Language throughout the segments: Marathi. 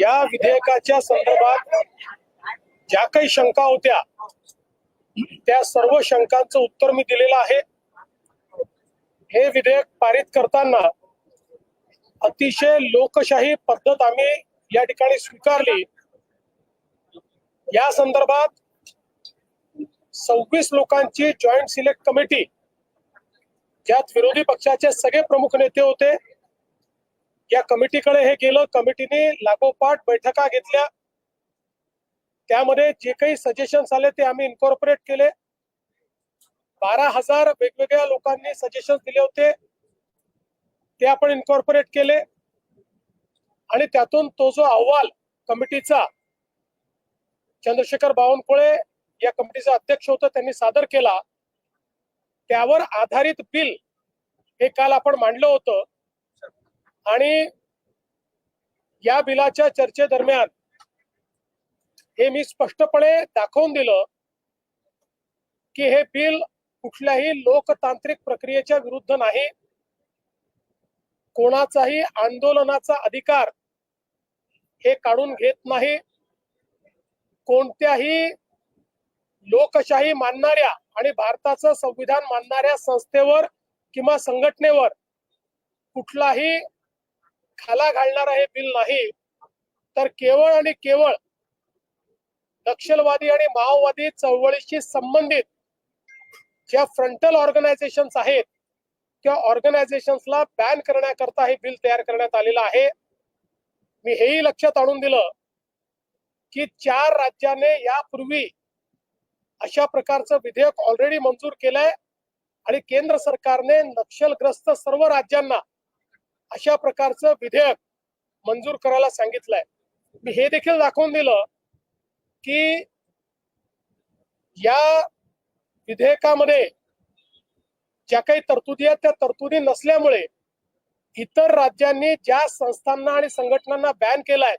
या विधेयकाच्या संदर्भात ज्या काही शंका होत्या त्या सर्व शंकांचं उत्तर मी दिलेलं आहे. हे विधेयक पारित करताना अतिशय लोकशाही पद्धत आम्ही या ठिकाणी स्वीकारली. या संदर्भात सव्वीस लोकांची जॉईंट सिलेक्ट कमिटी ज्यात विरोधी पक्षाचे सगळे प्रमुख नेते होते या कमिटीकडे हे गेलं कमिटीने लागोपाठ बैठका घेतल्या. त्यामध्ये जे काही सजेशन्स आले ते आम्ही इन्कॉर्पोरेट केले. बारा हजार वेगवेगळ्या लोकांनी सजेशन दिले होते. ते आपण इन्कॉर्पोरेट केले. आणि त्यातून तो जो अहवाल कमिटीचा चंद्रशेखर बावनकुळे या कमिटीचा अध्यक्ष होता त्यांनी सादर केला. त्यावर आधारित बिल हे काल आपण मांडलं होतं. आणि या बिलाच्या चर्चेदरम्यान हे मी स्पष्टपणे दाखवून दिलं की हे बिल कुठल्याही लोकतांत्रिक प्रक्रियेच्या विरुद्ध नाही. कोणाचाही आंदोलनाचा अधिकार हे काढून घेत नाही. कोणत्याही लोकशाही मानणाऱ्या आणि भारताचं संविधान मानणाऱ्या संस्थेवर किंवा संघटनेवर कुठलाही खाला घालणारा हे बिल नाही तर केवळ आणि केवळ नक्षलवादी आणि माओवादी चळवळीशी संबंधित ज्या फ्रंटल ऑर्गनायझेशन्स आहेत त्या ऑर्गनायझेशन्सला बॅन करण्याकरता हे बिल तयार करण्यात आलेलं आहे. मी हेही लक्षात आणून दिलं की चार राज्याने यापूर्वी अशा प्रकारचं विधेयक ऑलरेडी मंजूर केलंय आणि केंद्र सरकारने नक्षलग्रस्त सर्व राज्यांना अशा प्रकारचं विधेयक मंजूर करायला सांगितलंय. मी हे देखील दाखवून दिलं की या विधेयकामध्ये ज्या काही तरतुदी आहेत त्या तरतुदी नसल्यामुळे इतर राज्यांनी ज्या संस्थांना आणि संघटनांना बॅन केलाय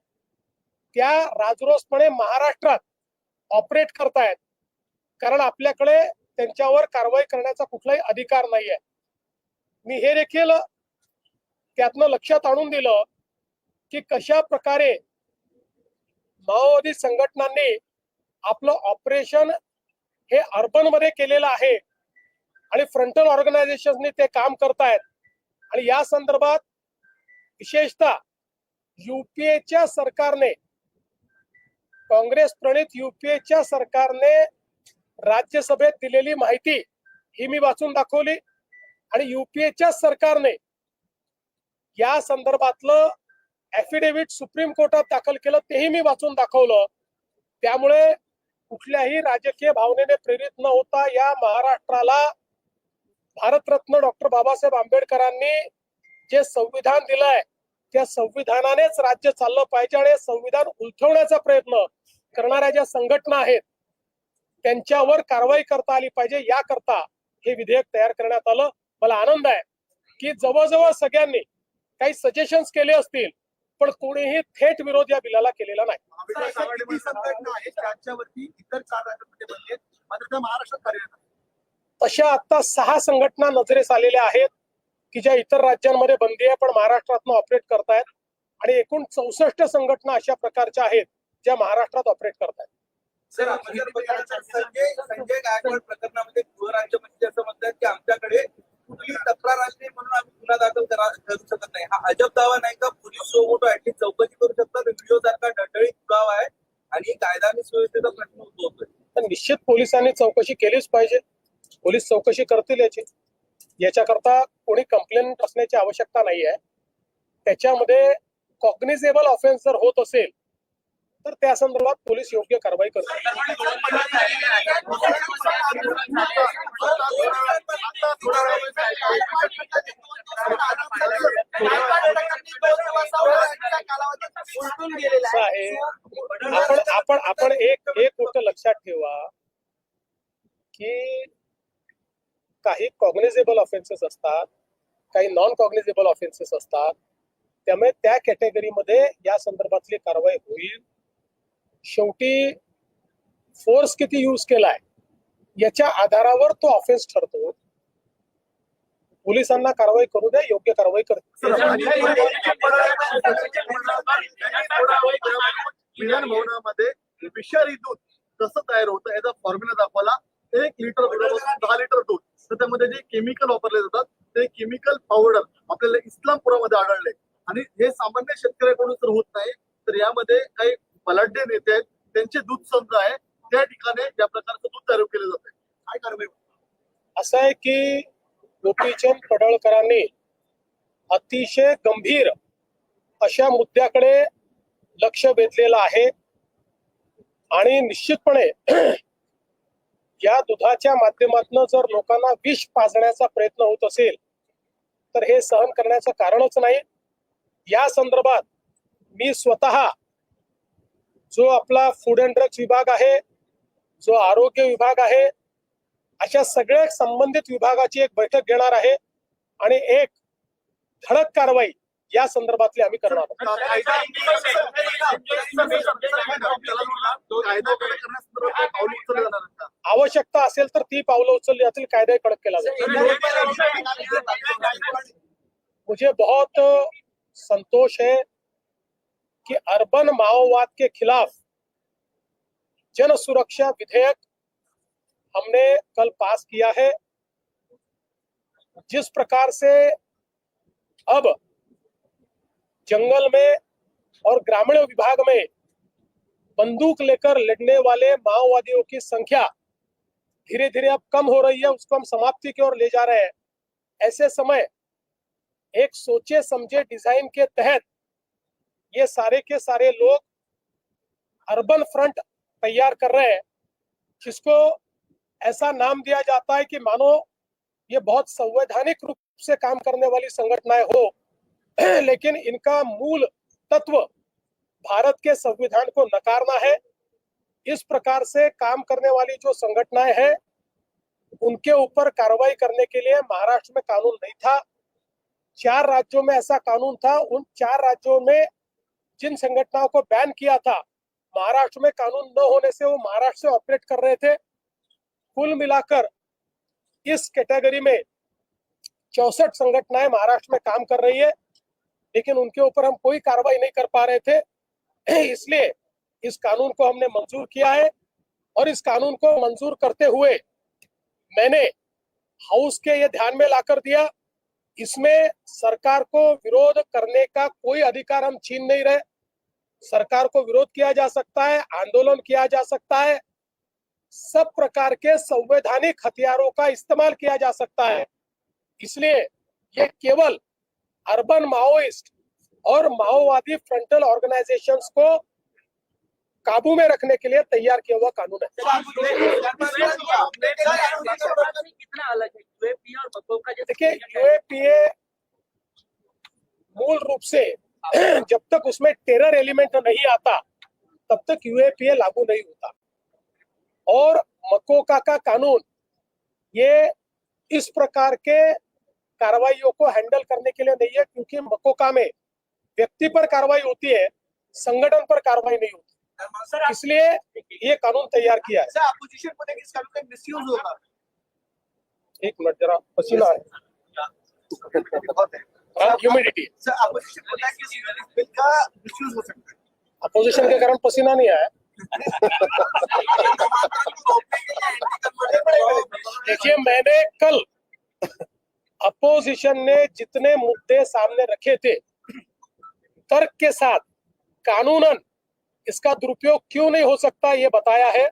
त्या राजरोसपणे महाराष्ट्रात ऑपरेट करतायत. कारण आपल्याकडे त्यांच्यावर कारवाई करण्याचा कुठलाही अधिकार नाहीये. मी हे देखील त्यातनं लक्षात आणून दिलं की कशा प्रकारे माओवादी संघटनांनी आपलं ऑपरेशन हे अर्बनमध्ये केलेलं आहे आणि फ्रंटल ऑर्गनायझेशनने ते काम करतायत. आणि या संदर्भात विशेषतः युपीएच्या सरकारने काँग्रेस प्रणित युपीएच्या सरकारने राज्यसभेत दिलेली माहिती ही मी वाचून दाखवली. आणि युपीएच्या सरकारने या संदर्भातलं ऍफिडेव्हिट सुप्रीम कोर्टात दाखल केलं तेही मी वाचून दाखवलं. त्यामुळे कुठल्याही राजकीय भावनेने प्रेरित न होता या महाराष्ट्राला भारतरत्न डॉक्टर बाबासाहेब आंबेडकरांनी जे संविधान दिलंय त्या संविधानानेच राज्य चाललं पाहिजे आणि संविधान उलथवण्याचा प्रयत्न करणाऱ्या ज्या संघटना आहेत त्यांच्यावर कारवाई करता आली पाहिजे याकरता हे विधेयक तयार करण्यात आलं. मला आनंद आहे की जवळजवळ सगळ्यांनी काही सजेशन्स केले असतील पण कोणीही थेट विरोध या बिलाला केलेला नाही. महाराष्ट्रात. तशा आता सहा संघटना नजरेस आलेल्या आहेत की ज्या इतर राज्यांमध्ये बंदी आहे पण महाराष्ट्रातनं ऑपरेट करतायत. आणि एकूण चौसष्ट संघटना अशा प्रकारच्या आहेत ज्या महाराष्ट्रात ऑपरेट करतायत. सर संजय गायकवाड प्रकरणामध्ये गृहराज्यमंत्री असं म्हणतात की आमच्याकडे कुठली तक्रार आली नाही म्हणून आम्ही करू शकत नाही. हा अजब दावा नाही का? पोलीस जो मोठो ऍटलीस्ट चौकशी करू शकतात व्हिडिओ सारखा डळडळीत पुरावा आहे. आणि कायदा आणि सुव्यवस्थेचा प्रश्न उद्भवतोय. तर निश्चित पोलिसांनी चौकशी केलीच पाहिजे. पोलीस चौकशी करतील याची. याच्याकरता कोणी कंप्लेंट असण्याची आवश्यकता नाही आहे त्याच्यामध्ये कॉग्निझेबल ऑफेन्स जर होत असेल तर त्या संदर्भात पोलीस योग्य कारवाई करतो आपण आपण आपण एक एक गोष्ट लक्षात ठेवा की काही कॉग्निझेबल ऑफेन्सेस असतात काही नॉन कॉग्निझेबल ऑफेन्सेस असतात. त्यामुळे त्या कॅटेगरीमध्ये या संदर्भातली कारवाई होईल. शेवटी फोर्स किती यूज केलाय याच्या आधारावर तो ऑफेन्स ठरतो. पोलिसांना कारवाई करू द्या योग्य कारवाई करते विषारी दूध कसं तयार होतं. याचा फॉर्म्युला दाखवला. एक लिटर दहा लिटर दूध. तर त्यामध्ये जे केमिकल वापरले जातात ते केमिकल पावडर आपल्याला इस्लामपुरामध्ये आढळले. आणि हे सामान्य शेतकऱ्याकडून तर होत नाही. तर यामध्ये काही बलाढ्य नेते आहेत त्यांचे दूध संघ आहे त्या ठिकाणी या प्रकारचं दूध तयार केलं जात आहे काय कारवाई असं आहे की गोपीचंद पडळकरांनी अतिशय गंभीर अशा मुद्द्याकडे लक्ष वेधलेलं आहे आणि निश्चितपणे या दुधाच्या माध्यमातून जर लोकांना विष पाजण्याचा प्रयत्न होत असेल तर हे सहन करण्याचं कारणच नाही. या संदर्भात मी स्वतः जो आपला फूड अँड ड्रग्स विभाग आहे जो आरोग्य विभाग आहे अशा सगळ्या संबंधित विभागाची एक बैठक घेणार आहे आणि एक धडक कारवाई या संदर्भातली आम्ही करणार आहोत? आवश्यकता असेल तर ती पावलं उचलली जातील कायदा कडक केला जाईल मुझे बहुत संतोष है कि अर्बन माओवाद के खिलाफ जन सुरक्षा विधेयक हमने कल पास किया है। जिस प्रकार से अब जंगल में और ग्रामीण विभाग में बंदूक लेकर लड़ने वाले माओवादियों की संख्या धीरे धीरे अब कम हो रही है, उसको हम समाप्ति की ओर ले जा रहे हैं। ऐसे समय एक सोचे समझे डिज़ाइन के तहत ये सारे के सारे लोग अर्बन फ्रंट तैयार कर रहे हैं, जिसको ऐसा नाम दिया जाता है कि मानो ये बहुत संवैधानिक रूप से काम करने वाली संगठनाएँ हो। लेकिन इनका मूल तत्व भारत के संविधान को नकारना है। इस प्रकार से काम करने वाली जो संगठनाएँ हैं, उनके ऊपर कार्रवाई करने के लिए महाराष्ट्र में कानून नहीं था। चार राज्यों में ऐसा कानून था। उन चार राज्यों में जिन संगठनों को बैन किया था, महाराष्ट्र में कानून न होने से वो महाराष्ट्र से ऑपरेट कर रहे थे। कुल मिलाकर इस कैटेगरी में चौसठ संगठनाएँ महाराष्ट्र में काम कर रही है, लेकिन उनके ऊपर हम कोई कार्रवाई नहीं कर पा रहे थे। इसलिए इस कानून को हमने मंजूर किया है और इस कानून को मंजूर करते हुए मैंने हाउस के ये ध्यान में लाकर दिया, इसमें सरकार को विरोध करने का कोई अधिकार हम छीन नहीं रहे। सरकार को विरोध किया जा सकता है, आंदोलन किया जा सकता है, सब प्रकार के संवैधानिक हथियारों का इस्तेमाल किया जा सकता है। इसलिए ये केवल अर्बन माओइस्ट और माओवादी फ्रंटल ऑर्गेनाइजेशंस को काबू में रखने के लिए तैयार किया हुआ कानून है। देखिए यूएपीए मूल रूप से जब तक उसमें टेरर एलिमेंट नहीं आता तब तक यूएपीए लागू नहीं होता। और मकोका का कानून ये इस प्रकार के कार्रवाइयों को हैंडल करने के लिए नहीं है क्योंकि मकोका में व्यक्ति पर कार्रवाई होती है संगठन पर कार्रवाई नहीं होती। इसलिए ये कानून तैयार किया है। अपोजिशन मध्ये किस कानून का मिसयूज होगा। एक मिनट जरा पसीना है। ह्यूमिडिटी अपोजिशन है हो है के कारण पसीना नहीं आया। देखिए मैंने कल अपोजिशन ने जितने मुद्दे सामने रखे थे तर्क के साथ कानूनन इसका दुरुपयोग क्यों नहीं हो सकता ये बताया है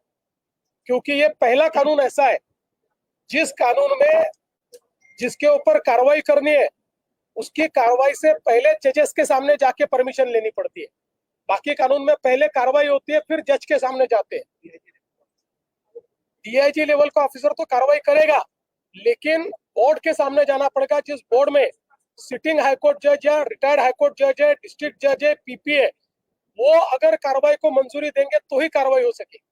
क्योंकि ये पहला कानून ऐसा है जिस कानून में जिसके ऊपर कार्रवाई करनी है उसकी कार्रवाई से पहले जजेस के सामने जाके परमिशन लेनी पड़ती है। बाकी कानून में पहले कार्रवाई होती है, फिर जज के सामने जाते हैं। डीआईजी लेवल का ऑफिसर तो कार्रवाई करेगा, लेकिन बोर्ड के सामने जाना पड़ेगा, जिस बोर्ड में सिटिंग हाईकोर्ट जज है रिटायर्ड हाईकोर्ट जज है डिस्ट्रिक्ट जज है पीपीए वो अगर कार्रवाई को मंजूरी देंगे तो ही कार्रवाई हो सकेगी।